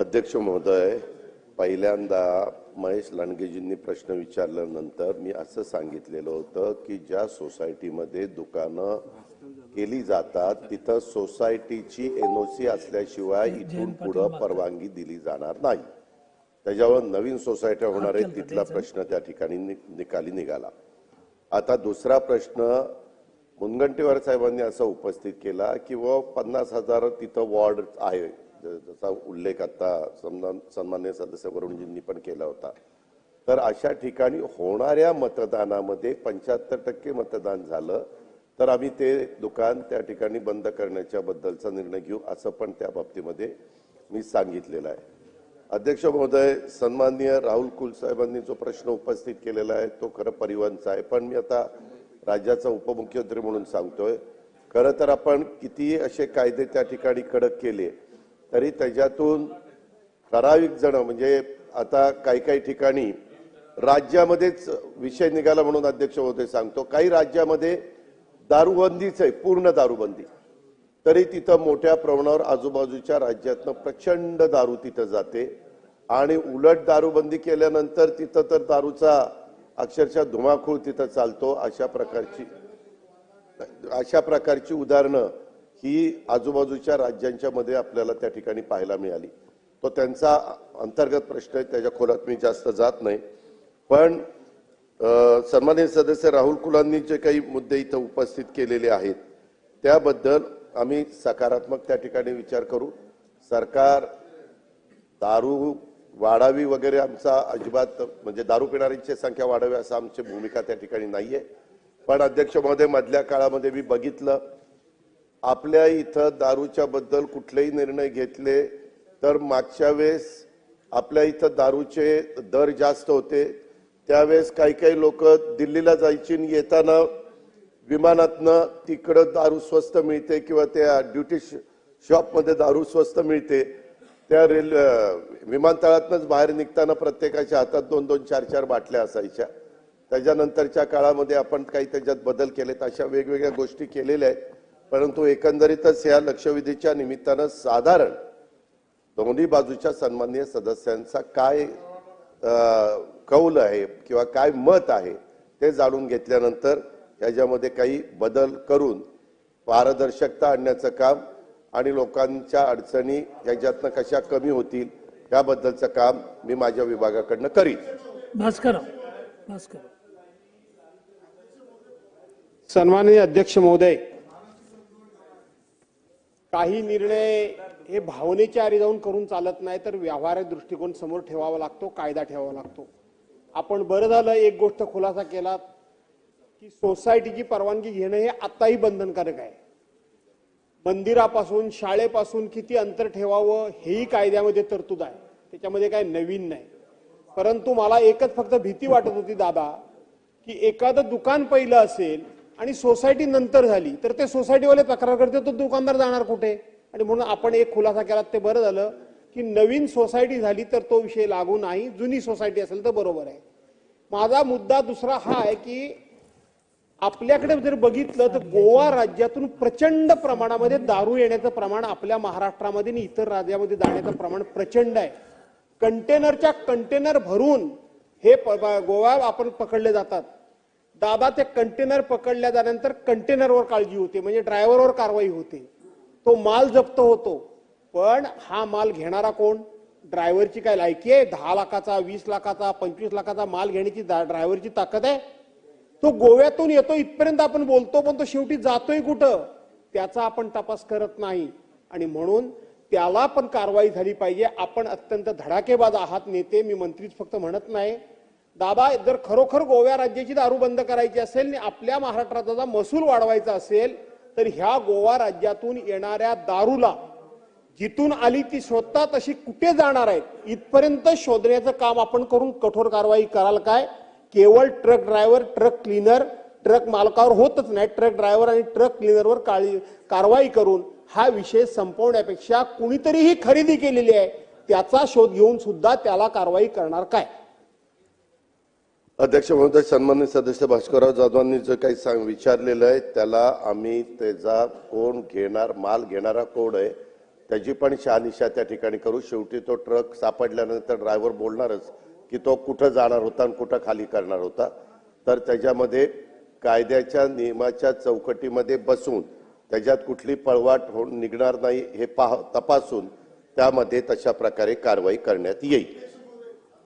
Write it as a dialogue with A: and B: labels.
A: अध्यक्ष महोदय पहिल्यांदा महेश लांडगेजींनी प्रश्न विचारल्यानंतर मी असं सांगितलेलं होतं की ज्या सोसायटीमध्ये दुकानं केली जातात तिथं सोसायटीची एनओसी असल्याशिवाय इथून पुढं परवानगी दिली जाणार नाही. त्याच्यावर नवीन सोसायट्या होणार आहेत तिथला प्रश्न त्या ठिकाणी निकाली निघाला. आता दुसरा प्रश्न मुनगंटीवार साहेबांनी असा उपस्थित केला की व पन्नास हजार तिथं वॉर्ड आहे. जसा उल्लेख आता सन्मान सन्मान्य सदस्य वरुणजींनी पण केला होता. तर अशा ठिकाणी होणाऱ्या मतदानामध्ये पंच्याहत्तर टक्के मतदान झालं तर आम्ही ते दुकान त्या ठिकाणी बंद करण्याच्या बद्दलचा निर्णय घेऊ असं पण त्या बाबतीमध्ये मी सांगितलेलं आहे. अध्यक्ष महोदय सन्माननीय राहुल कुलसाहेबांनी जो प्रश्न उपस्थित केलेला आहे तो खरं परिवहनचा आहे. पण मी आता राज्याचा उपमुख्यमंत्री म्हणून सांगतोय खरं तर आपण कितीही असे कायदे त्या ठिकाणी कडक केले तरी त्याच्यातून ठराविक जण म्हणजे आता काही काही ठिकाणी राज्यामध्येच विषय निघाला म्हणून अध्यक्ष होते सांगतो. काही राज्यामध्ये दारूबंदीच आहे पूर्ण दारूबंदी. तरी तिथं मोठ्या प्रमाणावर आजूबाजूच्या राज्यातनं प्रचंड दारू तिथं जाते. आणि उलट दारूबंदी केल्यानंतर तिथं तर दारूचा अक्षरशः धुमाकूळ तिथं चालतो. अशा प्रकारची अशा प्रकारची उदाहरणं ही आजूबाजूच्या राज्यांच्या मध्ये आपल्याला त्या ठिकाणी पाहायला मिळाली. तो त्यांचा अंतर्गत प्रश्न आहे त्याच्या खोलात मी जास्त जात नाही. पण अ, सन्माननीय सदस्य राहुल कुलांनी जे काही मुद्दे इथं उपस्थित केलेले आहेत त्याबद्दल आम्ही सकारात्मक त्या ठिकाणी विचार करू. सरकार दारू वाढावी वगैरे आमचा अजिबात म्हणजे दारू पिणाऱ्यांची संख्या वाढावी असं आमची भूमिका त्या ठिकाणी नाहीये. पण अध्यक्ष महोदय मधल्या काळामध्ये मी बघितलं आपल्या इथं दारूच्या बद्दल कुठलेही निर्णय घेतले तर मागच्या वेळेस आपल्या इथं दारूचे दर जास्त होते. त्यावेळेस काही काही लोक दिल्लीला जायची आणि येताना विमानातनं तिकडं दारू स्वस्त मिळते किंवा त्या ड्युटी शॉपमध्ये दारू स्वस्त मिळते. त्या रेल विमानतळातनंच बाहेर निघताना प्रत्येकाच्या हातात दोन दोन चार चार बाटल्या असायच्या. त्याच्यानंतरच्या काळामध्ये आपण काही त्याच्यात बदल केलेत अशा वेगवेगळ्या गोष्टी केलेल्या आहेत. परंतु एकंदरीतच या लक्षवेधीच्या निमित्तानं साधारण दोन्ही बाजूच्या सन्माननीय सदस्यांचा काय कौल आहे किंवा काय मत आहे ते जाणून घेतल्यानंतर याच्यामध्ये काही बदल करून पारदर्शकता आणण्याचं काम आणि लोकांच्या अडचणी याच्यातनं कशा कमी होतील याबद्दलचं काम मी माझ्या विभागाकडनं करीन.
B: भास्कर भास्कर
C: सन्माननीय अध्यक्ष महोदय काही निर्णय हे भावनेच्या आरी जाऊन करून चालत नाही तर व्यावहारिक दृष्टिकोन समोर ठेवावा लागतो कायदा ठेवावा लागतो. आपण बरं झालं एक गोष्ट खुलासा केला की सोसायटीची परवानगी घेणं हे आत्ताही बंधनकारक आहे. मंदिरापासून शाळेपासून किती अंतर ठेवावं हेही कायद्यामध्ये तरतूद आहे. त्याच्यामध्ये काय नवीन नाही. परंतु मला एकच फक्त भीती वाटत होती दादा की एखादं दुकान पहिलं असेल आणि सोसायटी नंतर झाली. तर ते सोसायटीवाले तक्रार करते तो दुकानदार जाणार कुठे? आणि म्हणून आपण एक खुलासा केला ते बरं झालं की नवीन सोसायटी झाली तर तो विषय लागू नाही. जुनी सोसायटी असेल तर बरोबर आहे. माझा मुद्दा दुसरा हा आहे की आपल्याकडे जर बघितलं तर गोवा राज्यातून प्रचंड प्रमाणामध्ये दारू येण्याचं प्रमाण आपल्या महाराष्ट्रामध्ये आणि इतर राज्यामध्ये जाण्याचं प्रमाण प्रचंड आहे. कंटेनरच्या कंटेनर भरून हे प- गोवा आपण पकडले जातात. दादा ते कंटेनर पकडल्या जाण्यानंतर कंटेनरवर काळजी होते म्हणजे ड्रायव्हरवर कारवाई होते. तो माल जप्त होतो पण हा माल घेणारा कोण? ड्रायव्हरची काय लायकी आहे? दहा लाखाचा वीस लाखाचा पंचवीस लाखाचा माल घेण्याची दा- ड्रायव्हरची ताकद आहे? तो गोव्यातून येतो इथपर्यंत आपण बोलतो पण तो शेवटी जातोय कुठं? त्याचा आपण तपास करत नाही. आणि म्हणून त्याला पण कारवाई झाली पाहिजे. आपण अत्यंत धडाकेबाज आहात नेते मी मंत्रीच फक्त म्हणत नाही. दादा जर खरोखर गोव्या राज्याची दारू बंद करायची असेल आणि आपल्या महाराष्ट्राचा महसूल वाढवायचा असेल तर ह्या गोवा राज्यातून येणाऱ्या दारूला जिथून आली ती शोधता तशी कुठे जाणार आहेत? इथपर्यंत शोधण्याचं काम आपण करून कठोर कारवाई कराल काय? केवळ truck driver truck cleaner truck मालकावर होतच नाही. ट्रक ड्रायव्हर आणि ट्रक क्लीनरवर काळी कारवाई करून हा विषय संपवण्यापेक्षा कुणीतरीही खरेदी केलेली आहे त्याचा शोध घेऊन सुद्धा त्याला कारवाई करणार काय?
A: अध्यक्ष महोदय सन्मान्य सदस्य भास्करराव जाधवांनी जे काही सांग विचारलेलं आहे त्याला आम्ही त्याचा कोण घेणार माल घेणारा कोण आहे त्याची पण शहानिशा त्या ठिकाणी करू. शेवटी तो ट्रक सापडल्यानंतर ड्रायव्हर बोलणारच की तो कुठं जाणार होता आणि कुठं खाली करणार होता. तर त्याच्यामध्ये कायद्याच्या नियमाच्या चौकटीमध्ये बसून त्याच्यात कुठली पळवाट होऊन निघणार नाही हे पाह तपासून त्यामध्ये तशा प्रकारे कारवाई करण्यात येईल.